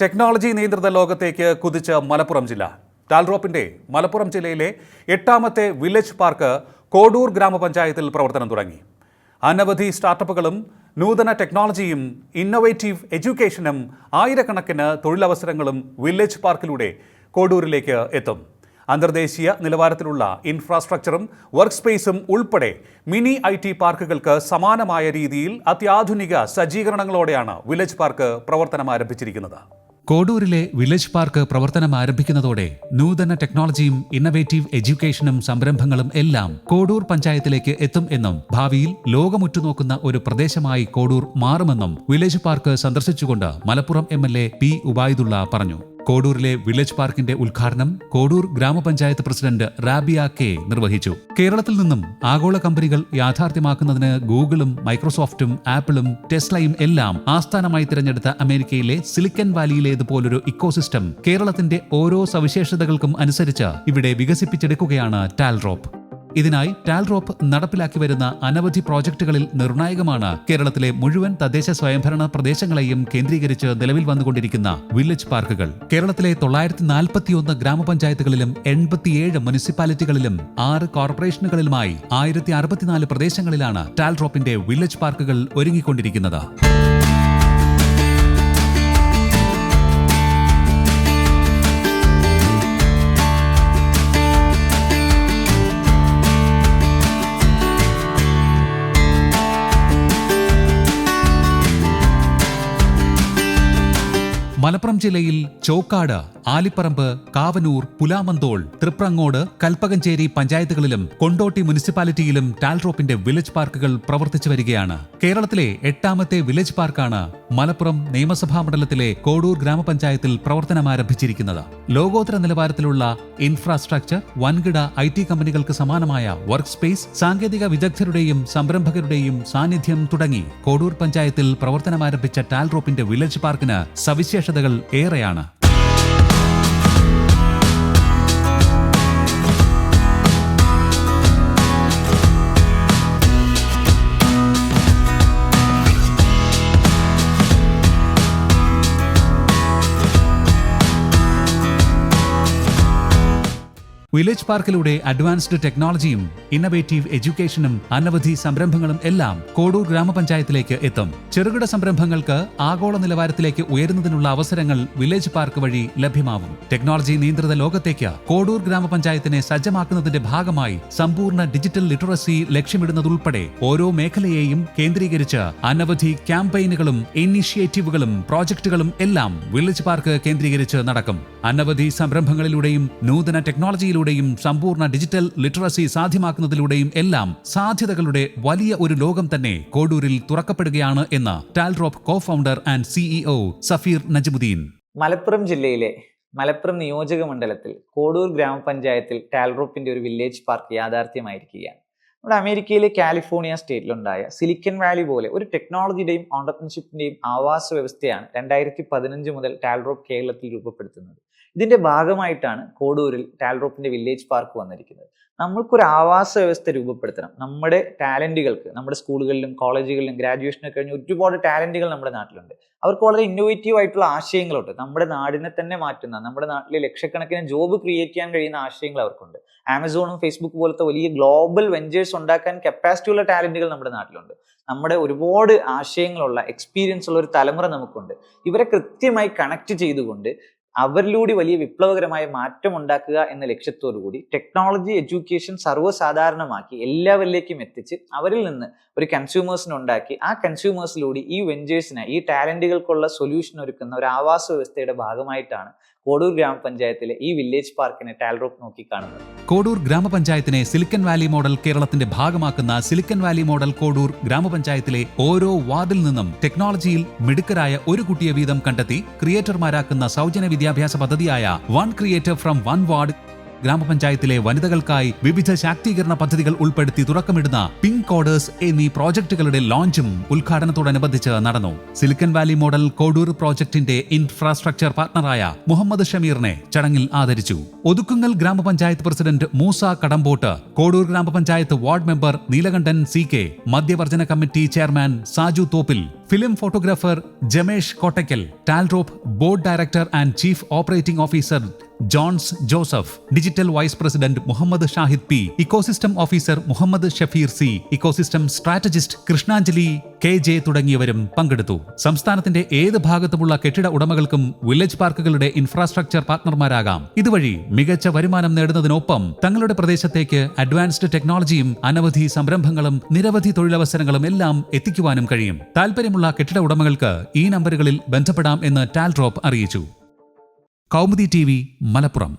Technology നിയന്ത്രിത ലോകത്തേക്ക് കുതിച്ച മലപ്പുറം ജില്ല. ടാൽറോപ്പിന്റെ മലപ്പുറം ജില്ലയിലെ എട്ടാമത്തെ വില്ലേജ് പാർക്ക് കോഡൂർ ഗ്രാമപഞ്ചായത്തിൽ പ്രവർത്തനം തുടങ്ങി. അനവധി സ്റ്റാർട്ടപ്പുകളും നൂതന ടെക്നോളജിയും ഇന്നൊവേറ്റീവ് എഡ്യൂക്കേഷനും ആയിരക്കണക്കിന് തൊഴിലവസരങ്ങളും വില്ലേജ് പാർക്കിലൂടെ കോഡൂരിലേക്ക് എത്തും. അന്തർദേശീയ നിലവാരത്തിലുള്ള ഇൻഫ്രാസ്ട്രക്ചറും വർക്ക് സ്പേസും ഉൾപ്പെടെ മിനി ഐ ടി പാർക്കുകൾക്ക് സമാനമായ രീതിയിൽ അത്യാധുനിക സജ്ജീകരണങ്ങളോടെയാണ് വില്ലേജ് പാർക്ക് പ്രവർത്തനം ആരംഭിച്ചിരിക്കുന്നത്. കോഡൂരിലെ വില്ലേജ് പാർക്ക് പ്രവർത്തനം ആരംഭിക്കുന്നതോടെ നൂതന ടെക്നോളജിയും ഇന്നവേറ്റീവ് എഡ്യൂക്കേഷനും സംരംഭങ്ങളും എല്ലാം കോഡൂർ പഞ്ചായത്തിലേക്ക് എത്തും എന്നും ഭാവിയിൽ ലോകമുറ്റുനോക്കുന്ന ഒരു പ്രദേശമായി കോഡൂർ മാറുമെന്നും village park സന്ദർശിച്ചുകൊണ്ട് Malappuram M L A P Ubaidulla പറഞ്ഞു. കോഡൂരിലെ വില്ലേജ് പാർക്കിന്റെ ഉദ്ഘാടനം കോടൂർ ഗ്രാമപഞ്ചായത്ത് പ്രസിഡന്റ് റാബിയ കെ നിർവഹിച്ചു. കേരളത്തിൽ നിന്നും ആഗോള കമ്പനികൾ യാഥാർത്ഥ്യമാക്കുന്നതിന് ഗൂഗിളും മൈക്രോസോഫ്റ്റും ആപ്പിളും ടെസ്ലയും എല്ലാം ആസ്ഥാനമായി തിരഞ്ഞെടുത്ത അമേരിക്കയിലെ സിലിക്കൻ വാലിയിലേതുപോലൊരു ഇക്കോസിസ്റ്റം കേരളത്തിന്റെ ഓരോ സവിശേഷതകൾക്കും അനുസരിച്ച് ഇവിടെ വികസിപ്പിച്ചെടുക്കുകയാണ് ടാൽറോപ്പ്. ഇതിനായി ടാൽറോപ്പ് നടപ്പിലാക്കി വരുന്ന അനവധി പ്രോജക്ടുകളിൽ നിർണായകമാണ് കേരളത്തിലെ മുഴുവൻ തദ്ദേശ സ്വയംഭരണ പ്രദേശങ്ങളെയും കേന്ദ്രീകരിച്ച് നിലവിൽ വന്നുകൊണ്ടിരിക്കുന്ന വില്ലേജ് പാർക്കുകൾ. കേരളത്തിലെ തൊള്ളായിരത്തി നാൽപ്പത്തിയൊന്ന് ഗ്രാമപഞ്ചായത്തുകളിലും എൺപത്തിയേഴ് മുനിസിപ്പാലിറ്റികളിലും ആറ് കോർപ്പറേഷനുകളിലുമായി ആയിരത്തി അറുപത്തിനാല് പ്രദേശങ്ങളിലാണ് ടാൽറോപ്പിന്റെ വില്ലേജ് പാർക്കുകൾ ഒരുങ്ങിക്കൊണ്ടിരിക്കുന്നത്. മലപ്പുറം ജില്ലയിൽ ചോക്കാട് ആലിപ്പറമ്പ് കാവനൂർ പുലാമന്തോൾ തൃപ്രങ്ങോട് കൽപ്പകഞ്ചേരി പഞ്ചായത്തുകളിലും കൊണ്ടോട്ടി മുനിസിപ്പാലിറ്റിയിലും ടാൽറോപ്പിന്റെ വില്ലേജ് പാർക്കുകൾ പ്രവർത്തിച്ചു വരികയാണ്. കേരളത്തിലെ എട്ടാമത്തെ വില്ലേജ് പാർക്കാണ് മലപ്പുറം നിയമസഭാ മണ്ഡലത്തിലെ കോടൂർ ഗ്രാമപഞ്ചായത്തിൽ പ്രവർത്തനമാരംഭിച്ചിരിക്കുന്നത് ലോകോത്തര നിലവാരത്തിലുള്ള ഇൻഫ്രാസ്ട്രക്ചർ വൻകിട ഐ ടി കമ്പനികൾക്ക് സമാനമായ വർക്ക് സ്പേസ് സാങ്കേതിക വിദഗ്ധരുടെയും സംരംഭകരുടെയും സാന്നിധ്യം തുടങ്ങി കോടൂർ പഞ്ചായത്തിൽ പ്രവർത്തനമാരംഭിച്ച ടാൽറോപ്പിന്റെ വില്ലേജ് പാർക്കിന് സവിശേഷതകൾ ഏറെയാണ്. വില്ലേജ് പാർക്കിലൂടെ അഡ്വാൻസ്ഡ് ടെക്നോളജിയും ഇന്നവേറ്റീവ് എഡ്യൂക്കേഷനും അനവധി സംരംഭങ്ങളും എല്ലാം കോടൂർ ഗ്രാമപഞ്ചായത്തിലേക്ക് എത്തും. ചെറുകിട സംരംഭങ്ങൾക്ക് ആഗോള നിലവാരത്തിലേക്ക് ഉയരുന്നതിനുള്ള അവസരങ്ങൾ വില്ലേജ് പാർക്ക് വഴി ലഭ്യമാവും. ടെക്നോളജി നിയന്ത്രിത ലോകത്തേക്ക് കോടൂർ ഗ്രാമപഞ്ചായത്തിനെ സജ്ജമാക്കുന്നതിന്റെ ഭാഗമായി സമ്പൂർണ ഡിജിറ്റൽ ലിറ്ററസി ലക്ഷ്യമിടുന്നതുൾപ്പെടെ ഓരോ മേഖലയെയും കേന്ദ്രീകരിച്ച് അനവധി ക്യാമ്പയിനുകളും ഇനീഷ്യേറ്റീവുകളും പ്രോജക്ടുകളും എല്ലാം വില്ലേജ് പാർക്ക് കേന്ദ്രീകരിച്ച് നടക്കും. അനവധി സംരംഭങ്ങളിലൂടെയും നൂതന ടെക്നോളജിയിലൂടെയും സമ്പൂർണ ഡിജിറ്റൽ ലിറ്ററസി സാധ്യമാക്കുന്നതിലൂടെയും എല്ലാം സാധ്യതകളുടെ വലിയ ഒരു ലോകം തന്നെ കോഡൂരിൽ തുറക്കപ്പെടുകയാണ് എന്ന് Talrop co founder and CEO Safeer Najmuddeen. Malappuram ജില്ലയിലെ മലപ്പുറം നിയോജക മണ്ഡലത്തിൽ കോഡൂർ ഗ്രാമപഞ്ചായത്തിൽ ടാൽറോപ്പിന്റെ ഒരു വില്ലേജ് പാർക്ക് യാഥാർത്ഥ്യമായിരിക്കുകയാണ്. നമ്മുടെ അമേരിക്കയിലെ കാലിഫോർണിയ സ്റ്റേറ്റിലുണ്ടായ സിലിക്കൻ വാലി പോലെ ഒരു ടെക്നോളജിയുടെയും ഓണ്ടർപ്രണർഷിപ്പിന്റെയും ആവാസ വ്യവസ്ഥയാണ് രണ്ടായിരത്തി പതിനഞ്ച് മുതൽ ടാൽറോപ്പ് കേരളത്തിൽ രൂപപ്പെടുത്തുന്നത്. ഇതിന്റെ ഭാഗമായിട്ടാണ് കോഡൂരിൽ ടാൽറോപ്പിന്റെ വില്ലേജ് പാർക്ക് വന്നിരിക്കുന്നത്. നമ്മൾക്കൊരു ആവാസ വ്യവസ്ഥ രൂപപ്പെടുത്തണം. നമ്മുടെ ടാലന്റുകൾക്ക് നമ്മുടെ സ്കൂളുകളിലും കോളേജുകളിലും ഗ്രാജുവേഷനൊക്കെ കഴിഞ്ഞ് ഒരുപാട് ടാലന്റുകൾ നമ്മുടെ നാട്ടിലുണ്ട്. അവർക്ക് വളരെ ഇന്നോവേറ്റീവ് ആയിട്ടുള്ള ആശയങ്ങളുണ്ട്. നമ്മുടെ നാടിനെ തന്നെ മാറ്റുന്ന നമ്മുടെ നാട്ടിലെ ലക്ഷക്കണക്കിന് ജോബ് ക്രിയേറ്റ് ചെയ്യാൻ കഴിയുന്ന ആശയങ്ങൾ അവർക്കുണ്ട്. ആമസോണും ഫേസ്ബുക്ക് പോലത്തെ വലിയ ഗ്ലോബൽ വെഞ്ചേഴ്സ് ഉണ്ടാക്കാൻ കപ്പാസിറ്റി ഉള്ള ടാലന്റുകൾ നമ്മുടെ നാട്ടിലുണ്ട്. നമ്മുടെ ഒരുപാട് ആശയങ്ങളുള്ള എക്സ്പീരിയൻസ് ഉള്ള ഒരു തലമുറ നമുക്കുണ്ട്. ഇവരെ കൃത്യമായി കണക്ട് ചെയ്തുകൊണ്ട് അവരിലൂടെ വലിയ വിപ്ലവകരമായ മാറ്റം ഉണ്ടാക്കുക എന്ന ലക്ഷ്യത്തോടു കൂടി ടെക്നോളജി എഡ്യൂക്കേഷൻ സർവസാധാരണമാക്കി എല്ലാവരിലേക്കും എത്തിച്ച് അവരിൽ നിന്ന് ഒരു കൺസ്യൂമേഴ്സിനെ ഉണ്ടാക്കി ആ കൺസ്യൂമേഴ്സിലൂടെ ഈ വെഞ്ചേഴ്സിന് ഈ ടാലന്റുകൾക്കുള്ള സൊല്യൂഷൻ ഒരുക്കുന്ന ഒരു ആവാസ വ്യവസ്ഥയുടെ ഭാഗമായിട്ടാണ് കോടൂർ ഗ്രാമപഞ്ചായത്തിലെ ഈ വില്ലേജ് പാർക്കിനെ ടാൽറോപ്പ് നോക്കി കാണുന്നത്. കോഡൂർ ഗ്രാമപഞ്ചായത്തിനെ സിലിക്കൻ വാലി മോഡൽ കേരളത്തിന്റെ ഭാഗമാക്കുന്ന സിലിക്കൻ വാലി മോഡൽ കോഡൂർ ഗ്രാമപഞ്ചായത്തിലെ ഓരോ വാർഡിൽ നിന്നും ടെക്നോളജിയിൽ മിടുക്കരായ ഒരു കുട്ടിയെ വീതം കണ്ടെത്തി ക്രിയേറ്റർമാരാക്കുന്ന സൗജന്യ വിദ്യാഭ്യാസ പദ്ധതിയായ one creator from one ward ഗ്രാമപഞ്ചായത്തിലെ വനിതകൾക്കായി വിവിധ ശാക്തീകരണ പദ്ധതികൾ ഉൾപ്പെടുത്തി തുറക്കമിടുന്ന പിങ്ക് കോഡേഴ്സ് എന്നീ പ്രോജക്ടുകളുടെ ലോഞ്ചും ഉദ്ഘാടനത്തോടനുബന്ധിച്ച് നടന്നു. സിലിക്കൺ വാലി മോഡൽ കോഡൂർ പ്രോജക്ടിന്റെ ഇൻഫ്രാസ്ട്രക്ചർ പാർട്ണറായ മുഹമ്മദ് ഷമീറിനെ ചടങ്ങിൽ ആദരിച്ചു. ഒതുക്കുങ്ങൽ ഗ്രാമപഞ്ചായത്ത് പ്രസിഡന്റ് മൂസ കടമ്പോട്ട് കോഡൂർ ഗ്രാമപഞ്ചായത്ത് ward member Neelakandan C K മദ്യവർജന committee chairman Saju Thoppil film photographer Jamesh Kottakkal Talrop board director and chief operating officer Johns Joseph digital vice president Muhammad Shahid P ecosystem officer Muhammad Shafeer C ecosystem strategist Krishnanjali K J തുടങ്ങിയവരും പങ്കെടുത്തു. സംസ്ഥാനത്തിന്റെ ഏത് ഭാഗത്തുമുള്ള കെട്ടിട ഉടമകൾക്കും village പാർക്കുകളുടെ infrastructure പാർട്ട്ണർമാരാകാം ഇതുവഴി മികച്ച വരുമാനം നേടുന്നതിനൊപ്പം തങ്ങളുടെ പ്രദേശത്തേക്ക് അഡ്വാൻസ്ഡ് ടെക്നോളജിയും അനവധി സംരംഭങ്ങളും നിരവധി തൊഴിലവസരങ്ങളും എല്ലാം എത്തിക്കുവാനും കഴിയും. താൽപര്യമുള്ള കെട്ടിട ഉടമകൾക്ക് ഈ നമ്പറുകളിൽ ബന്ധപ്പെടാം എന്ന് ടാൽ ഡ്രോപ്പ് അറിയിച്ചു. കൗമുദി ടി മലപ്പുറം.